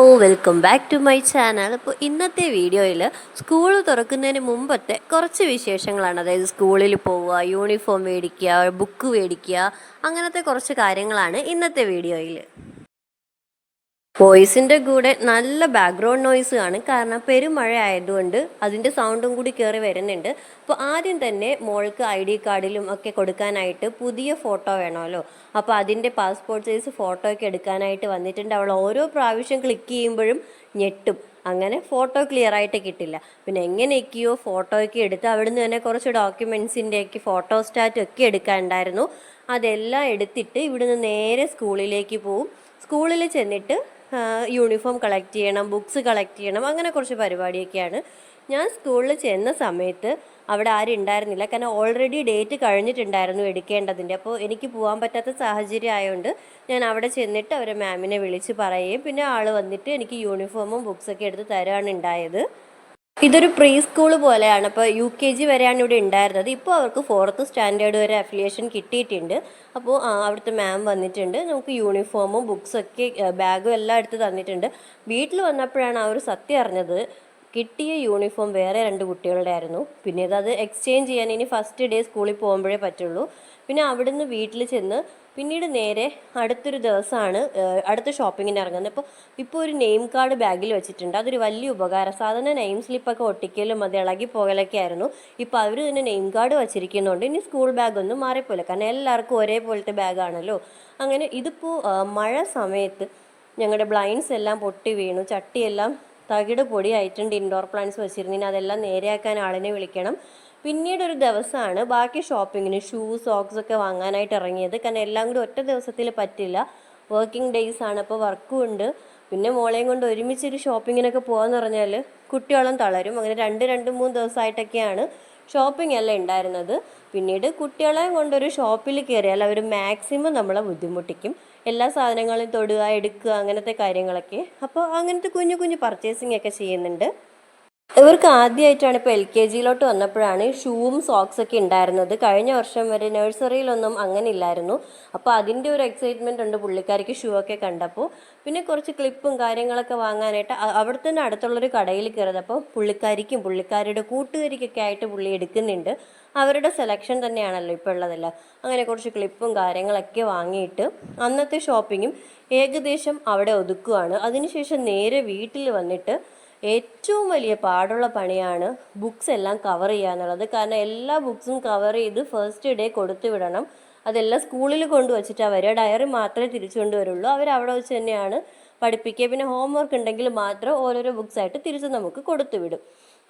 Oh welcome back to my channel അപ്പോൾ ഇന്നത്തെ വീഡിയോയിൽ സ്കൂൾ തുറക്കുന്നതിന് മുമ്പത്തെ കുറച്ച് വിശേഷങ്ങളാണ്. അതായത് സ്കൂളിൽ പോവുക യൂണിഫോം മേടിക്കുക ബുക്ക് മേടിക്കുക അങ്ങനത്തെ കുറച്ച് കാര്യങ്ങളാണ് ഇന്നത്തെ വീഡിയോയിൽ വോയിസിന്റെ കൂടെ നല്ല ബാക്ക്ഗ്രൗണ്ട് നോയ്സ് ആണ്. കാരണം പെരുമഴ ആയതുകൊണ്ട് അതിന്റെ സൗണ്ടും കൂടി കയറി വരുന്നുണ്ട്. അപ്പോൾ ആദ്യം തന്നെ മോൾക്ക് ഐ ഡി കാർഡിലും ഒക്കെ കൊടുക്കാനായിട്ട് പുതിയ ഫോട്ടോ വേണമല്ലോ. അപ്പോൾ അതിന്റെ പാസ്പോർട്ട് സൈസ് ഫോട്ടോ ഒക്കെ എടുക്കാനായിട്ട് വന്നിട്ടുണ്ട്. അവൾ ഓരോ പ്രാവശ്യം ക്ലിക്ക് ചെയ്യുമ്പോഴും ഞെട്ടും. അങ്ങനെ ഫോട്ടോ ക്ലിയർ ആയിട്ട് കിട്ടില്ല. പിന്നെ എങ്ങനെയൊക്കെയോ ഫോട്ടോ ഒക്കെ എടുത്ത് അവിടുന്ന് തന്നെ കുറച്ച് ഡോക്യുമെൻസിന്റെയൊക്കെ ഫോട്ടോ സ്റ്റാറ്റ് ഒക്കെ എടുക്കാനുണ്ടായിരുന്നു. അതെല്ലാം എടുത്തിട്ട് ഇവിടുന്ന് നേരെ സ്കൂളിലേക്ക് പോവും. സ്കൂളിൽ ചെന്നിട്ട് യൂണിഫോം കളക്ട് ചെയ്യണം ബുക്സ് കളക്ട് ചെയ്യണം അങ്ങനെ കുറച്ച് പരിപാടിയൊക്കെയാണ്. ഞാൻ സ്കൂളിൽ ചെന്ന സമയത്ത് അവിടെ ആരും ഉണ്ടായിരുന്നില്ല. കാരണം ഓൾറെഡി ഡേറ്റ് കഴിഞ്ഞിട്ടുണ്ടായിരുന്നു എടുക്കേണ്ടതിന്റെ. അപ്പോൾ എനിക്ക് പോകാൻ പറ്റാത്ത സാഹചര്യം ആയതുകൊണ്ട് ഞാൻ അവിടെ ചെന്നിട്ട് അവരെ മാമിനെ വിളിച്ച് പറയുകയും പിന്നെ ആൾ വന്നിട്ട് എനിക്ക് യൂണിഫോമും ബുക്സൊക്കെ എടുത്ത് തരുകയാണ് ഉണ്ടായത്. ഇതൊരു പ്രീ സ്കൂൾ പോലെയാണ്. അപ്പോൾ യു കെ ജി വരെയാണ് ഇവിടെ ഉണ്ടായിരുന്നത്. ഇപ്പോൾ അവർക്ക് ഫോർത്ത് സ്റ്റാൻഡേർഡ് വരെ അഫിലിയേഷൻ കിട്ടിയിട്ടുണ്ട്. അപ്പോൾ അവിടുത്തെ മാം വന്നിട്ടുണ്ട്. നമുക്ക് യൂണിഫോമും ബുക്സൊക്കെ ബാഗും എല്ലാം എടുത്ത് തന്നിട്ടുണ്ട്. വീട്ടിൽ വന്നപ്പോഴാണ് ആ ഒരു സത്യം അറിഞ്ഞത്. കിട്ടിയ യൂണിഫോം വേറെ രണ്ട് കുട്ടികളുടെ ആയിരുന്നു. പിന്നെ അത് എക്സ്ചേഞ്ച് ചെയ്യാൻ ഇനി ഫസ്റ്റ് ഡേ സ്കൂളിൽ പോകുമ്പോഴേ പറ്റുള്ളൂ. പിന്നെ അവിടുന്ന് വീട്ടിൽ ചെന്ന് പിന്നീട് നേരെ അടുത്തൊരു ദിവസമാണ് അടുത്ത ഷോപ്പിങ്ങിന് ഇറങ്ങുന്നത്. അപ്പോൾ ഇപ്പോൾ ഒരു നെയിം കാർഡ് ബാഗിൽ വെച്ചിട്ടുണ്ട്. അതൊരു വലിയ ഉപകാരം. സാധാരണ നെയിം സ്ലിപ്പൊക്കെ ഒട്ടിക്കലും അത് ഇളകി പോകലൊക്കെ ആയിരുന്നു. ഇപ്പോൾ അവർ തന്നെ നെയിം കാർഡ് വെച്ചിരിക്കുന്നുണ്ട്. ഇനി സ്കൂൾ ബാഗൊന്നും മാറിപ്പോലെ കാരണം എല്ലാവർക്കും ഒരേപോലത്തെ ബാഗാണല്ലോ. അങ്ങനെ ഇതിപ്പോൾ മഴ സമയത്ത് ഞങ്ങളുടെ ബ്ലൈൻഡ്സ് എല്ലാം പൊട്ടി വീണു. ചട്ടിയെല്ലാം തകിട് പൊടിയായിട്ടുണ്ട്. ഇൻഡോർ പ്ലാന്റ്സ് വെച്ചിരുന്നതിന് അതെല്ലാം നേരെയാക്കാൻ ആളിനെ വിളിക്കണം. പിന്നീട് ഒരു ദിവസമാണ് ബാക്കി ഷോപ്പിങ്ങിന് ഷൂ സോക്സ് ഒക്കെ വാങ്ങാനായിട്ട് ഇറങ്ങിയത്. കാരണം എല്ലാം കൂടി ഒറ്റ ദിവസത്തിൽ പറ്റില്ല. വർക്കിംഗ് ഡേയ്സ് ആണ്. അപ്പോൾ വർക്കും ഉണ്ട്. പിന്നെ മോളെയും കൊണ്ട് ഒരുമിച്ചൊരു ഷോപ്പിങ്ങിനൊക്കെ പോകാന്ന് പറഞ്ഞാൽ കുട്ടികളും തളരും. അങ്ങനെ രണ്ട് രണ്ട് മൂന്ന് ദിവസമായിട്ടൊക്കെയാണ് ഷോപ്പിംഗ് എല്ലാം ഉണ്ടായിരുന്നത്. പിന്നീട് കുട്ടികളെ കൊണ്ടൊരു ഷോപ്പിൽ കയറിയാൽ അവർ മാക്സിമം നമ്മളെ ബുദ്ധിമുട്ടിക്കും. എല്ലാ സാധനങ്ങളും തൊടുക എടുക്കുക അങ്ങനത്തെ കാര്യങ്ങളൊക്കെ. അപ്പോൾ അങ്ങനത്തെ കുഞ്ഞു കുഞ്ഞു പർച്ചേസിംഗ് ഒക്കെ ചെയ്യുന്നുണ്ട്. ഇവർക്ക് ആദ്യമായിട്ടാണ് ഇപ്പോൾ എൽ കെ ജിയിലോട്ട് വന്നപ്പോഴാണ് ഷൂവും സോക്സ് ഒക്കെ ഉണ്ടായിരുന്നത്. കഴിഞ്ഞ വർഷം വരെ നഴ്സറിയിലൊന്നും അങ്ങനെ ഇല്ലായിരുന്നു അപ്പോൾ അതിന്റെ ഒരു എക്സൈറ്റ്മെന്റ് ഉണ്ട് പുള്ളിക്കാരിക്ക് ഷൂ ഒക്കെ കണ്ടപ്പോൾ. പിന്നെ കുറച്ച് ക്ലിപ്പും കാര്യങ്ങളൊക്കെ വാങ്ങാനായിട്ട് അവിടെ തന്നെ അടുത്തുള്ളൊരു കടയിൽ കയറിയതപ്പോൾ പുള്ളിക്കാരിക്കും പുള്ളിക്കാരുടെ കൂട്ടുകാരിക്കൊക്കെ ആയിട്ട് പുള്ളി എടുക്കുന്നുണ്ട്. അവരുടെ സെലക്ഷൻ തന്നെയാണല്ലോ ഇപ്പോൾ ഉള്ളതെല്ലാം. അങ്ങനെ കുറച്ച് ക്ലിപ്പും കാര്യങ്ങളൊക്കെ വാങ്ങിയിട്ട് അന്നത്തെ ഷോപ്പിങ്ങും ഏകദേശം അവിടെ ഒതുക്കുവാണ്. അതിനുശേഷം നേരെ വീട്ടിൽ വന്നിട്ട് ഏറ്റവും വലിയ പാടുള്ള പണിയാണ് ബുക്സ് എല്ലാം കവർ ചെയ്യുക എന്നുള്ളത്. കാരണം എല്ലാ ബുക്സും കവർ ചെയ്ത് ഫസ്റ്റ് ഡേ കൊടുത്തു വിടണം. അതെല്ലാം സ്കൂളിൽ കൊണ്ടു കൊണ്ടുവച്ചിട്ടാണ് വരിക ഡയറി മാത്രമേ തിരിച്ചു കൊണ്ടുവരുള്ളൂ. അവർ അവിടെ വെച്ച് തന്നെയാണ് പഠിപ്പിക്കുക. പിന്നെ ഹോംവർക്ക് ഉണ്ടെങ്കിൽ മാത്രം ഓരോരോ ബുക്സായിട്ട് തിരിച്ച് നമുക്ക് കൊടുത്തു വിടും.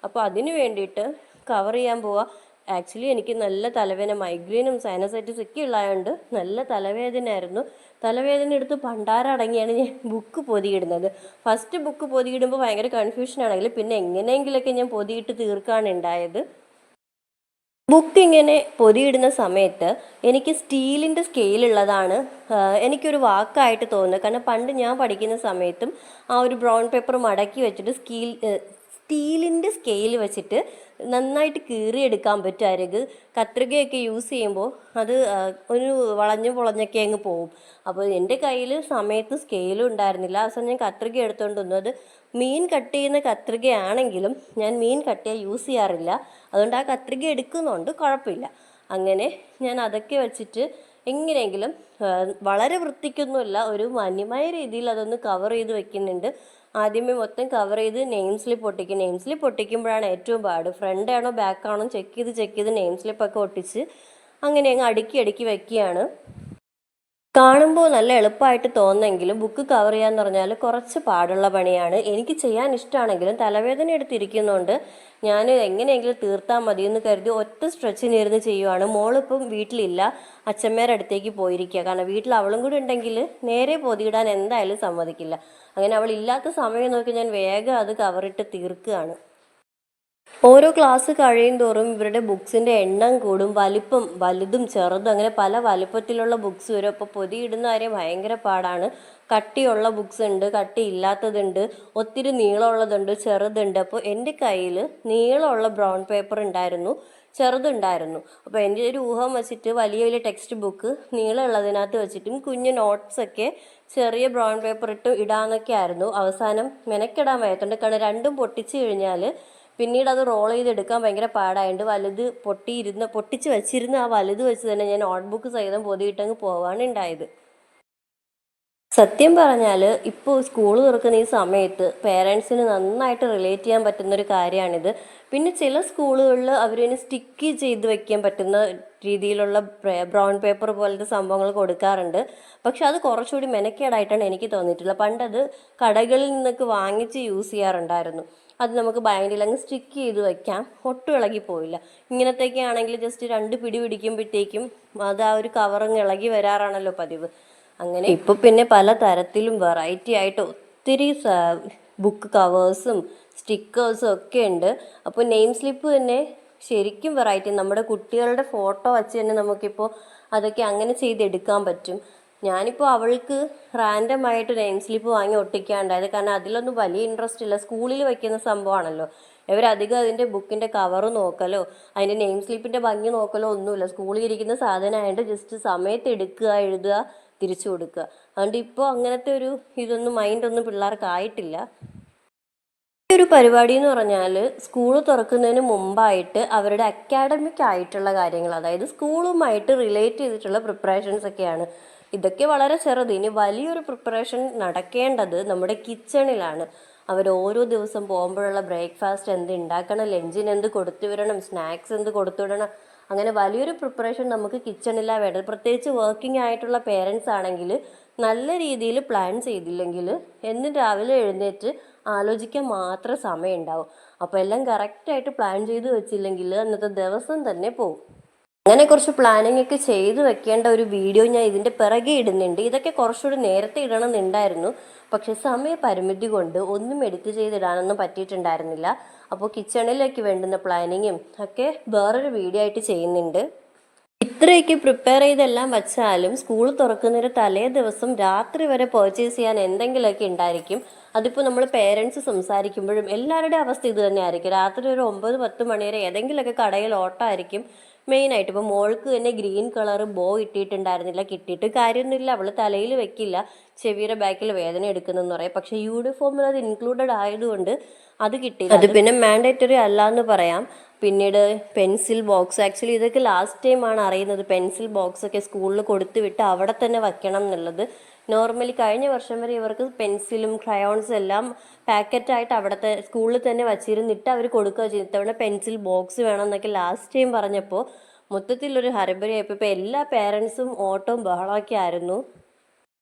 അപ്പോൾ അതിന് വേണ്ടിയിട്ട് കവർ ചെയ്യാൻ പോവുക ആക്ച്വലി എനിക്ക് നല്ല തലവേദന മൈഗ്രെയിനും സൈനസൈറ്റിസ് ഒക്കെ ഉള്ളതുകൊണ്ട് നല്ല തലവേദനയായിരുന്നു. തലവേദന എടുത്ത് പണ്ടാരടങ്ങിയാണ് ഞാൻ ബുക്ക് പൊതിയിടുന്നത്. ഫസ്റ്റ് ബുക്ക് പൊതിയിടുമ്പോൾ ഭയങ്കര കൺഫ്യൂഷൻ ആണെങ്കിൽ പിന്നെ എങ്ങനെയെങ്കിലൊക്കെ ഞാൻ പൊതിയിട്ട് തീർക്കാണ് ഉണ്ടായത് ബുക്ക് ഇങ്ങനെ പൊതിയിടുന്ന സമയത്ത് എനിക്ക് സ്റ്റീലിന്റെ സ്കെയിലുള്ളതാണ് എനിക്കൊരു വാക്കായിട്ട് തോന്നുന്നത്. കാരണം പണ്ട് ഞാൻ പഠിക്കുന്ന സമയത്തും ആ ഒരു ബ്രൗൺ പേപ്പർ മടക്കി വെച്ചിട്ട് സ്കീൽ സ്റ്റീലിന്റെ സ്കെയിൽ വെച്ചിട്ട് നന്നായിട്ട് കീറിയെടുക്കാൻ പറ്റും അരക്ക് കത്രികയൊക്കെ യൂസ് ചെയ്യുമ്പോൾ അത് ഒരു വളഞ്ഞു പൊളഞ്ഞൊക്കെ അങ്ങ് പോവും. അപ്പോൾ എന്റെ കയ്യിൽ സമയത്ത് സ്കെയിലും ഉണ്ടായിരുന്നില്ല. സമയം ഞാൻ കത്രിക എടുത്തുകൊണ്ട് വന്നു. അത് മീൻ കട്ട് ചെയ്യുന്ന കത്രികയാണെങ്കിലും ഞാൻ മീൻ കട്ട് ചെയ്യാൻ യൂസ് ചെയ്യാറില്ല. അതുകൊണ്ട് ആ കത്രിക എടുക്കുന്നുണ്ട് കുഴപ്പമില്ല. അങ്ങനെ ഞാൻ അതൊക്കെ വെച്ചിട്ട് എങ്ങനെയെങ്കിലും വളരെ വൃത്തിക്കൊന്നുമില്ല ഒരു മാന്യമായ രീതിയിൽ അതൊന്ന് കവർ ചെയ്ത് വെക്കുന്നുണ്ട്. ആദ്യമേ മൊത്തം കവർ ചെയ്ത് നെയിം സ്ലിപ്പ് ഒട്ടിക്കും നെയിം സ്ലിപ്പ് ഒട്ടിക്കുമ്പോഴാണ് ഏറ്റവും പാട്. ഫ്രണ്ട് ആണോ ബാക്ക് ആണോ ചെക്ക് ചെയ്ത് ചെക്ക് ചെയ്ത് നെയിം സ്ലിപ്പൊക്കെ ഒട്ടിച്ച് അങ്ങനെ അങ്ങ് അടുക്കി അടുക്കി വെക്കുകയാണ്. കാണുമ്പോൾ നല്ല എളുപ്പമായിട്ട് തോന്നെങ്കിലും ബുക്ക് കവർ ചെയ്യാന്ന് പറഞ്ഞാൽ കുറച്ച് പാടുള്ള പണിയാണ്. എനിക്ക് ചെയ്യാൻ ഇഷ്ടമാണെങ്കിലും തലവേദന എടുത്തിരിക്കുന്നതുകൊണ്ട് ഞാൻ എങ്ങനെയെങ്കിലും തീർത്താൽ മതി എന്ന് കരുതി ഒറ്റ സ്ട്രെച്ചിനിരുന്ന് ചെയ്യുവാണ്. മോളിപ്പം വീട്ടിലില്ല. അച്ഛമ്മേരുടെ അടുത്തേക്ക് പോയിരിക്കുക കാരണം വീട്ടിൽ അവളും കൂടി ഉണ്ടെങ്കിൽ നേരെ പൊതിയിടാൻ എന്തായാലും സമ്മതിക്കില്ല. അങ്ങനെ അവൾ ഇല്ലാത്ത സമയം നോക്കി ഞാൻ വേഗം അത് കവറിട്ട് തീർക്കുകയാണ്. ഓരോ ക്ലാസ് കഴിയും തോറും ഇവരുടെ ബുക്സിന്റെ എണ്ണം കൂടും. വലിപ്പം വലുതും ചെറുതും അങ്ങനെ പല വലിപ്പത്തിലുള്ള ബുക്സ് വരും. അപ്പോൾ പൊതിയിടുന്ന കാര്യം ഭയങ്കര പാടാണ്. കട്ടിയുള്ള ബുക്സ് ഉണ്ട് കട്ടി ഇല്ലാത്തതുണ്ട് ഒത്തിരി നീളമുള്ളതുണ്ട് ചെറുതുണ്ട്. അപ്പോൾ എന്റെ കയ്യിൽ നീളമുള്ള ബ്രൗൺ പേപ്പർ ഉണ്ടായിരുന്നു ചെറുതുണ്ടായിരുന്നു. അപ്പോൾ എന്റെ ഒരു ഊഹം വെച്ചിട്ട് വലിയ വലിയ ടെക്സ്റ്റ് ബുക്ക് നീളമുള്ളതിനകത്ത് വെച്ചിട്ടും കുഞ്ഞ് നോട്ട്സൊക്കെ ചെറിയ ബ്രൗൺ പേപ്പർ ഇട്ട് ഇടാന്നൊക്കെ ആയിരുന്നു. അവസാനം മെനക്കിടാൻ വയ്യാത്തതുകൊണ്ട് കാരണം രണ്ടും പൊട്ടിച്ചു കഴിഞ്ഞാൽ പിന്നീട് അത് റോൾ ചെയ്തെടുക്കാൻ ഭയങ്കര പാടായതുകൊണ്ട് വലുത് പൊട്ടിയിരുന്ന പൊട്ടിച്ച് വെച്ചിരുന്ന ആ വലുത് വെച്ച് തന്നെ ഞാൻ നോട്ട്ബുക്ക് സഹിതം പൊതിയിട്ടങ്ങ് പോവാണ് ഉണ്ടായത് സത്യം പറഞ്ഞാൽ ഇപ്പോൾ സ്കൂൾ തുറക്കുന്ന ഈ സമയത്ത് പേരൻസിന് നന്നായിട്ട് റിലേറ്റ് ചെയ്യാൻ പറ്റുന്ന ഒരു കാര്യമാണിത് പിന്നെ ചില സ്കൂളുകളിൽ അവരതിന് സ്റ്റിക്ക് ചെയ്ത് വെക്കാൻ പറ്റുന്ന രീതിയിലുള്ള ബ്രൗൺ പേപ്പർ പോലത്തെ സംഭവങ്ങൾ കൊടുക്കാറുണ്ട്. പക്ഷെ അത് കുറച്ചുകൂടി മെനക്കേടായിട്ടാണ് എനിക്ക് തോന്നിയിട്ടുള്ളത്. പണ്ടത് കടകളിൽ നിന്നൊക്കെ വാങ്ങിച്ച് യൂസ് ചെയ്യാറുണ്ടായിരുന്നു. അത് നമുക്ക് ബൈൻഡിൽ അങ്ങ് സ്റ്റിക്ക് ചെയ്ത് വെക്കാം. ഒട്ടും ഇളകി പോയില്ല ഇങ്ങനത്തെയൊക്കെ ആണെങ്കിൽ ജസ്റ്റ് രണ്ട് പിടി പിടിക്കുമ്പോഴത്തേക്കും അത് ആ ഒരു കവറങ്ങ് ഇളകി വരാറാണല്ലോ പതിവ്. അങ്ങനെ ഇപ്പോൾ പിന്നെ പല തരത്തിലും വെറൈറ്റി ആയിട്ട് ഒത്തിരി ബുക്ക് കവേഴ്സും സ്റ്റിക്കേഴ്സും ഒക്കെ ഉണ്ട്. അപ്പോൾ നെയിം സ്ലിപ്പ് തന്നെ ശരിക്കും വെറൈറ്റി നമ്മുടെ കുട്ടികളുടെ ഫോട്ടോ വച്ച് തന്നെ നമുക്കിപ്പോൾ അതൊക്കെ അങ്ങനെ ചെയ്തെടുക്കാൻ പറ്റും. ഞാനിപ്പോൾ അവൾക്ക് റാൻഡം ആയിട്ട് നെയിം സ്ലിപ്പ് വാങ്ങി ഒട്ടിക്കാണ്ടായത് കാരണം അതിലൊന്നും വലിയ ഇൻട്രസ്റ്റ് ഇല്ല. സ്കൂളിൽ വയ്ക്കുന്ന സംഭവമാണല്ലോ. ഇവരധികം അതിന്റെ ബുക്കിന്റെ കവറ് നോക്കലോ അതിന്റെ നെയിം സ്ലിപ്പിന്റെ ഭംഗി നോക്കലോ ഒന്നുമില്ല. സ്കൂളിൽ ഇരിക്കുന്ന സാധനമായിട്ട് ജസ്റ്റ് സമയത്ത് എടുക്കുക എഴുതുക തിരിച്ചു കൊടുക്കുക. അതുകൊണ്ട് ഇപ്പോൾ അങ്ങനത്തെ ഒരു ഇതൊന്നും മൈൻഡൊന്നും പിള്ളേർക്ക് ആയിട്ടില്ല. ഈ ഒരു പരിപാടി എന്ന് പറഞ്ഞാൽ സ്കൂൾ തുറക്കുന്നതിന് മുമ്പായിട്ട് അവരുടെ അക്കാഡമിക് ആയിട്ടുള്ള കാര്യങ്ങൾ അതായത് സ്കൂളുമായിട്ട് റിലേറ്റ് ചെയ്തിട്ടുള്ള പ്രിപ്പറേഷൻസ് ഒക്കെയാണ്. ഇതൊക്കെ വളരെ ചെറുത്. ഇനി വലിയൊരു പ്രിപ്പറേഷൻ നടക്കേണ്ടത് നമ്മുടെ കിച്ചണിലാണ് അവർ ഓരോ ദിവസം പോകുമ്പോഴുള്ള ബ്രേക്ക്ഫാസ്റ്റ് എന്ത് ഉണ്ടാക്കണം ലഞ്ചിന് എന്ത് കൊടുത്തു വിടണം സ്നാക്സ് എന്ത് കൊടുത്തു വിടണം. അങ്ങനെ വലിയൊരു പ്രിപ്പറേഷൻ നമുക്ക് കിച്ചണിലാണ് വേണ്ടത്. പ്രത്യേകിച്ച് വർക്കിംഗ് ആയിട്ടുള്ള പേരൻസ് ആണെങ്കിൽ നല്ല രീതിയിൽ പ്ലാൻ ചെയ്തില്ലെങ്കിൽ എന്നും രാവിലെ എഴുന്നേറ്റ് ആലോചിക്കാൻ മാത്രം സമയം ഉണ്ടാവും അപ്പോൾ എല്ലാം കറക്റ്റായിട്ട് പ്ലാൻ ചെയ്ത് വെച്ചില്ലെങ്കിൽ അന്നത്തെ ദിവസം തന്നെ പോകും അങ്ങനെ കുറച്ച് പ്ലാനിങ് ഒക്കെ ചെയ്ത് വെക്കേണ്ട ഒരു വീഡിയോ ഞാൻ ഇതിന്റെ പിറകെ ഇടുന്നുണ്ട്. ഇതൊക്കെ കുറച്ചുകൂടി നേരത്തെ ഇടണമെന്നുണ്ടായിരുന്നു. പക്ഷെ സമയ പരിമിതി കൊണ്ട് ഒന്നും എഡിറ്റ് ചെയ്തിടാനൊന്നും പറ്റിയിട്ടുണ്ടായിരുന്നില്ല. അപ്പോൾ കിച്ചണിലേക്ക് വേണ്ടുന്ന പ്ലാനിങ്ങും ഒക്കെ വേറൊരു വീഡിയോ ആയിട്ട് ചെയ്യുന്നുണ്ട്. ഇത്രയൊക്കെ പ്രിപ്പയർ ചെയ്തെല്ലാം വച്ചാലും സ്കൂൾ തുറക്കുന്നൊരു തലേ ദിവസം രാത്രി വരെ പർച്ചേസ് ചെയ്യാൻ എന്തെങ്കിലുമൊക്കെ ഉണ്ടായിരിക്കും. അതിപ്പോൾ നമ്മൾ പേരൻസ് സംസാരിക്കുമ്പോഴും എല്ലാവരുടെയും അവസ്ഥ ഇത് തന്നെയായിരിക്കും. രാത്രി ഒരു ഒമ്പത് പത്ത് മണി വരെ ഏതെങ്കിലുമൊക്കെ കടയിൽ ഓട്ടമായിരിക്കും. മെയിനായിട്ട്. ഇപ്പോൾ മോൾക്ക് തന്നെ ഗ്രീൻ കളർ ബോ ഇട്ടിട്ടുണ്ടായിരുന്നില്ല. കിട്ടിയിട്ട് കാര്യമൊന്നുമില്ല. അവൾ തലയിൽ വെക്കില്ല. ചെവിയുടെ ബാക്കിൽ വേദന എടുക്കുന്നെന്ന് പറയാം. പക്ഷേ യൂണിഫോമിൽ അത് ഇൻക്ലൂഡഡ് ആയതുകൊണ്ട് അത് കിട്ടിയില്ല. അത് പിന്നെ മാൻഡേറ്ററി അല്ല എന്ന് പറയാം. പിന്നീട് പെൻസിൽ ബോക്സ് ആക്ച്വലി ഇതൊക്കെ ലാസ്റ്റ് ടൈമാണ് അറിയുന്നത്. പെൻസിൽ ബോക്സ് ഒക്കെ സ്കൂളിൽ കൊടുത്തു വിട്ട് അവിടെ തന്നെ വയ്ക്കണം എന്നുള്ളത്. നോർമലി കഴിഞ്ഞ വർഷം വരെ ഇവർക്ക് പെൻസിലും ക്രയോൺസും എല്ലാം പാക്കറ്റായിട്ട് അവിടുത്തെ സ്കൂളിൽ തന്നെ വച്ചിരുന്നിട്ട് അവർ കൊടുക്കുക ചെയ്തു ഇത്തവണ പെൻസിൽ ബോക്സ് വേണം എന്നൊക്കെ ലാസ്റ്റ് ടൈം പറഞ്ഞപ്പോൾ മൊത്തത്തിലൊരു ഹരബരിയായപ്പോൾ ഇപ്പോൾ എല്ലാ പേരൻസും ഓട്ടവും ബഹളമൊക്കെ ആയിരുന്നു.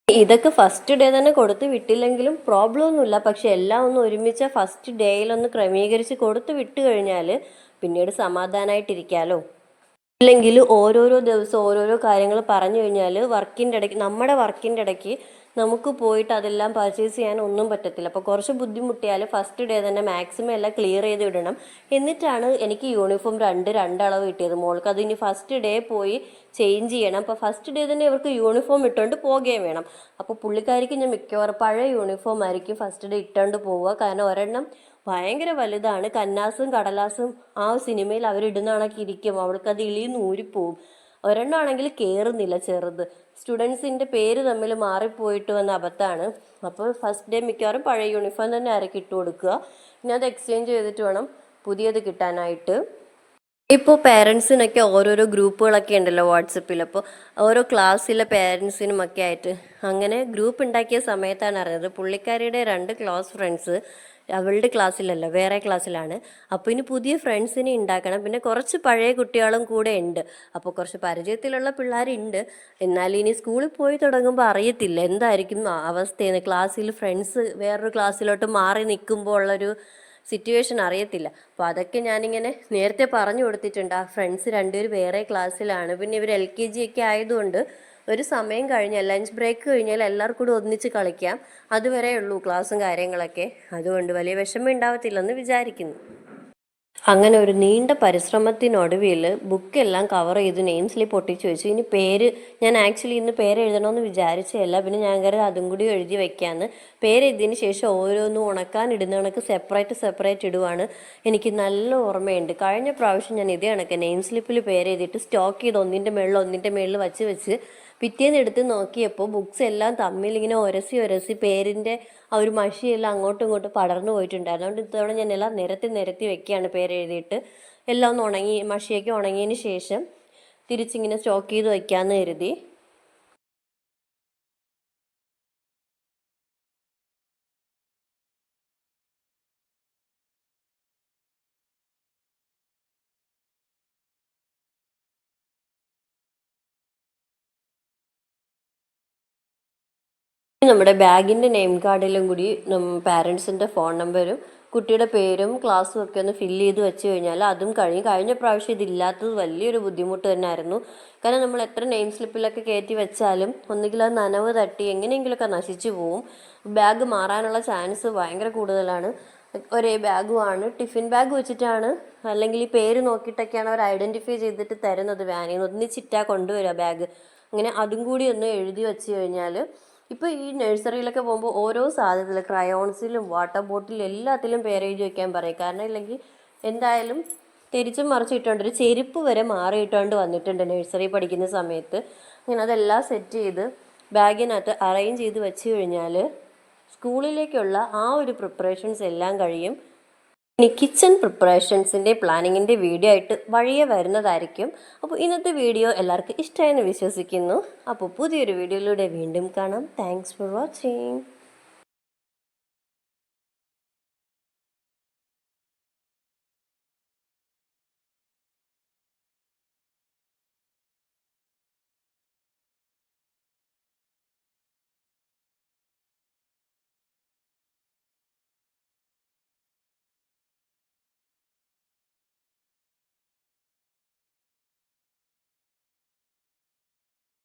ഇതൊക്കെ ഫസ്റ്റ് ഡേ തന്നെ കൊടുത്ത് വിട്ടില്ലെങ്കിലും പ്രോബ്ലം ഒന്നുമില്ല. പക്ഷെ എല്ലാം ഒന്ന് ഒരുമിച്ച് ഫസ്റ്റ് ഡേയിലൊന്ന് ക്രമീകരിച്ച് കൊടുത്ത് വിട്ട് കഴിഞ്ഞാൽ പിന്നീട് സമാധാനമായിട്ടിരിക്കാമല്ലോ ഇല്ലെങ്കിൽ ഓരോരോ ദിവസം ഓരോരോ കാര്യങ്ങൾ പറഞ്ഞു കഴിഞ്ഞാൽ വർക്കിന്റെ ഇടയ്ക്ക് നമ്മുടെ വർക്കിന്റെ ഇടയ്ക്ക് നമുക്ക് പോയിട്ട് അതെല്ലാം പർച്ചേസ് ചെയ്യാൻ ഒന്നും പറ്റത്തില്ല. അപ്പോൾ കുറച്ച് ബുദ്ധിമുട്ടിയാൽ ഫസ്റ്റ് ഡേ തന്നെ മാക്സിമം എല്ലാം ക്ലിയർ ചെയ്ത് വിടണം എന്നിട്ടാണ് എനിക്ക് യൂണിഫോം രണ്ട് രണ്ടളവ് കിട്ടിയത് മോൾക്ക്. അത് ഇനി ഫസ്റ്റ് ഡേ പോയി ചേഞ്ച് ചെയ്യണം. അപ്പോൾ ഫസ്റ്റ് ഡേ തന്നെ ഇവർക്ക് യൂണിഫോം ഇട്ടുകൊണ്ട് പോകുകയും വേണം. അപ്പോൾ പുള്ളിക്കാരിക്ക് ഞാൻ മിക്കവാറും പഴയ യൂണിഫോം ആയിരിക്കും ഫസ്റ്റ് ഡേ ഇട്ടുകൊണ്ട് പോവുക. കാരണം ഒരെണ്ണം ഭയങ്കര വലുതാണ്. കന്നാസും കടലാസും ആ സിനിമയിൽ അവരിടുന്ന കണക്ക് ഇരിക്കും. അവൾക്കത് ഇളിന്ന് ഊരിപ്പോവും ഒരെണ്ണമാണെങ്കിൽ കയറുന്നില്ല ചെറുത്. സ്റ്റുഡൻസിന്റെ പേര് തമ്മിൽ മാറിപ്പോയിട്ട് വന്ന അബദ്ധമാണ്. അപ്പോൾ ഫസ്റ്റ് ഡേ മിക്കവാറും പഴയ യൂണിഫോം തന്നെ ആരൊക്കെ ഇട്ട് കൊടുക്കുക. പിന്നെ അത് എക്സ്ചേഞ്ച് ചെയ്തിട്ട് വേണം പുതിയത് കിട്ടാനായിട്ട്. ഇപ്പോൾ പേരൻസിനൊക്കെ ഓരോരോ ഗ്രൂപ്പുകളൊക്കെ ഉണ്ടല്ലോ വാട്സപ്പിൽ. അപ്പോൾ ഓരോ ക്ലാസ്സിലെ പേരൻസിനും ഒക്കെ ആയിട്ട്. അങ്ങനെ ഗ്രൂപ്പ് ഉണ്ടാക്കിയ സമയത്താണ് അറിഞ്ഞത് പുള്ളിക്കാരിയുടെ രണ്ട് ക്ലോസ് ഫ്രണ്ട്സ് അവളുടെ ക്ലാസ്സിലല്ല വേറെ ക്ലാസ്സിലാണ്. അപ്പോൾ ഇനി പുതിയ ഫ്രണ്ട്സിനെ ഉണ്ടാക്കണം. പിന്നെ കുറച്ച് പഴയ കുട്ടികളും കൂടെ ഉണ്ട്. അപ്പോൾ കുറച്ച് പരിചയത്തിലുള്ള പിള്ളേരുണ്ട്. എന്നാൽ ഇനി സ്കൂളിൽ പോയി തുടങ്ങുമ്പോൾ അറിയത്തില്ല. എന്തായിരിക്കും അവസ്ഥയെന്ന്. ക്ലാസ്സിൽ ഫ്രണ്ട്സ് വേറൊരു ക്ലാസ്സിലോട്ട് മാറി നിൽക്കുമ്പോൾ ഉള്ളൊരു സിറ്റുവേഷൻ അറിയത്തില്ല. അപ്പോൾ അതൊക്കെ ഞാനിങ്ങനെ നേരത്തെ പറഞ്ഞു കൊടുത്തിട്ടുണ്ട്. ആ ഫ്രണ്ട്സ് രണ്ടുപേർ വേറെ ക്ലാസ്സിലാണ് പിന്നെ ഇവർ എൽ കെ ജി ഒക്കെ ആയതുകൊണ്ട് ഒരു സമയം കഴിഞ്ഞാൽ ലഞ്ച് ബ്രേക്ക് കഴിഞ്ഞാൽ എല്ലാവർക്കും കൂടി ഒന്നിച്ച് കളിക്കാം. അതുവരെ ഉള്ളൂ ക്ലാസ്സും കാര്യങ്ങളൊക്കെ. അതുകൊണ്ട് വലിയ വിഷമം ഉണ്ടാവത്തില്ലെന്ന് വിചാരിക്കുന്നു. അങ്ങനെ ഒരു നീണ്ട പരിശ്രമത്തിനൊടുവിൽ ബുക്കെല്ലാം കവർ ചെയ്ത് നെയിം സ്ലിപ്പ് ഒട്ടിച്ച് വെച്ചു. ഇനി പേര് ഞാൻ ആക്ച്വലി ഇന്ന് പേര് എഴുതണമെന്ന് വിചാരിച്ചതല്ല. പിന്നെ ഞാൻ കരുതി അതും കൂടി എഴുതി വെക്കാമെന്ന് പേര് എഴുതിയതിന് ശേഷം ഓരോന്നും ഉണക്കാൻ ഇടുന്ന കണക്ക് സെപ്പറേറ്റ് സെപ്പറേറ്റ് ഇടുവാണ് എനിക്ക് നല്ല ഓർമ്മയുണ്ട്. കഴിഞ്ഞ പ്രാവശ്യം ഞാൻ ഇതേ കണക്ക് നെയിം സ്ലിപ്പിൽ പേര് എഴുതിയിട്ട് സ്റ്റോക്ക് ചെയ്ത് ഒന്നിന്റെ മേളിൽ ഒന്നിന്റെ മേളിൽ വച്ച് വെച്ച് പിറ്റേന്ന് എടുത്ത് നോക്കിയപ്പോൾ ബുക്സ് എല്ലാം തമ്മിൽ ഇങ്ങനെ ഒരസി ഒരസി പേരിന്റെ ആ ഒരു മഷിയെല്ലാം അങ്ങോട്ടും ഇങ്ങോട്ടും പടർന്നു പോയിട്ടുണ്ടായിരുന്നു. അതുകൊണ്ട് ഇത്തവണ ഞാൻ എല്ലാം നിരത്തി നിരത്തി വെക്കുകയാണ് പേരെഴുതിയിട്ട് എല്ലാം ഒന്ന് ഉണങ്ങി മഷിയൊക്കെ ഉണങ്ങിയതിന് ശേഷം തിരിച്ചിങ്ങനെ സ്റ്റോക്ക് ചെയ്ത് വയ്ക്കാമെന്ന് കരുതി. നമ്മുടെ ബാഗിന്റെ നെയിം കാർഡിലും കൂടി പാരൻസിന്റെ ഫോൺ നമ്പരും കുട്ടിയുടെ പേരും ക്ലാസ്സും ഒക്കെ ഒന്ന് ഫില്ല് ചെയ്ത് വെച്ച് കഴിഞ്ഞാൽ അതും കഴിഞ്ഞ് കഴിഞ്ഞ പ്രാവശ്യം ഇതില്ലാത്തത് വലിയൊരു ബുദ്ധിമുട്ട് തന്നെയായിരുന്നു കാരണം നമ്മൾ എത്ര നെയിം സ്ലിപ്പിലൊക്കെ കയറ്റി വെച്ചാലും ഒന്നുകിൽ അത് നനവ് തട്ടി എങ്ങനെയെങ്കിലുമൊക്കെ നശിച്ചു പോവും. ബാഗ് മാറാനുള്ള ചാൻസ് ഭയങ്കര കൂടുതലാണ്. ഒരേ ബാഗുമാണ്. ടിഫിൻ ബാഗ് വെച്ചിട്ടാണ് അല്ലെങ്കിൽ ഈ പേര് നോക്കിയിട്ടൊക്കെയാണ് അവർ ഐഡന്റിഫൈ ചെയ്തിട്ട് തരുന്നത്. വാനിൽ നിന്ന് ഒന്നിച്ചിട്ടാ കൊണ്ടുവരിക ബാഗ്. അങ്ങനെ അതും കൂടി ഒന്ന് എഴുതി വെച്ച് കഴിഞ്ഞാൽ ഇപ്പോൾ ഈ നഴ്സറിയിലൊക്കെ പോകുമ്പോൾ ഓരോ സാധനത്തിൽ ക്രയോൺസിലും വാട്ടർ ബോട്ടിലും എല്ലാത്തിലും പേരെഴുതി വയ്ക്കാൻ പറയും. കാരണം ഇല്ലെങ്കിൽ എന്തായാലും തിരിച്ചും മറിച്ചിട്ടുണ്ട് ഒരു ചെരുപ്പ് വരെ മാറിയിട്ടുണ്ട് വന്നിട്ടുണ്ട് നഴ്സറി പഠിക്കുന്ന സമയത്ത്. അങ്ങനെ അതെല്ലാം സെറ്റ് ചെയ്ത് ബാഗിനകത്ത് അറേഞ്ച് ചെയ്ത് വെച്ച് കഴിഞ്ഞാൽ സ്കൂളിലേക്കുള്ള ആ ഒരു പ്രിപ്പറേഷൻസ് എല്ലാം കഴിയും. ഇനി കിച്ചൺ പ്രിപ്പറേഷൻസിന്റെ പ്ലാനിങ്ങിന്റെ വീഡിയോ ആയിട്ട് വഴിയെ വരുന്നതായിരിക്കും. അപ്പോൾ ഇന്നത്തെ വീഡിയോ എല്ലാവർക്കും ഇഷ്ടമായെന്ന് വിശ്വസിക്കുന്നു. അപ്പോൾ പുതിയൊരു വീഡിയോയിലൂടെ വീണ്ടും കാണാം. Thanks for watching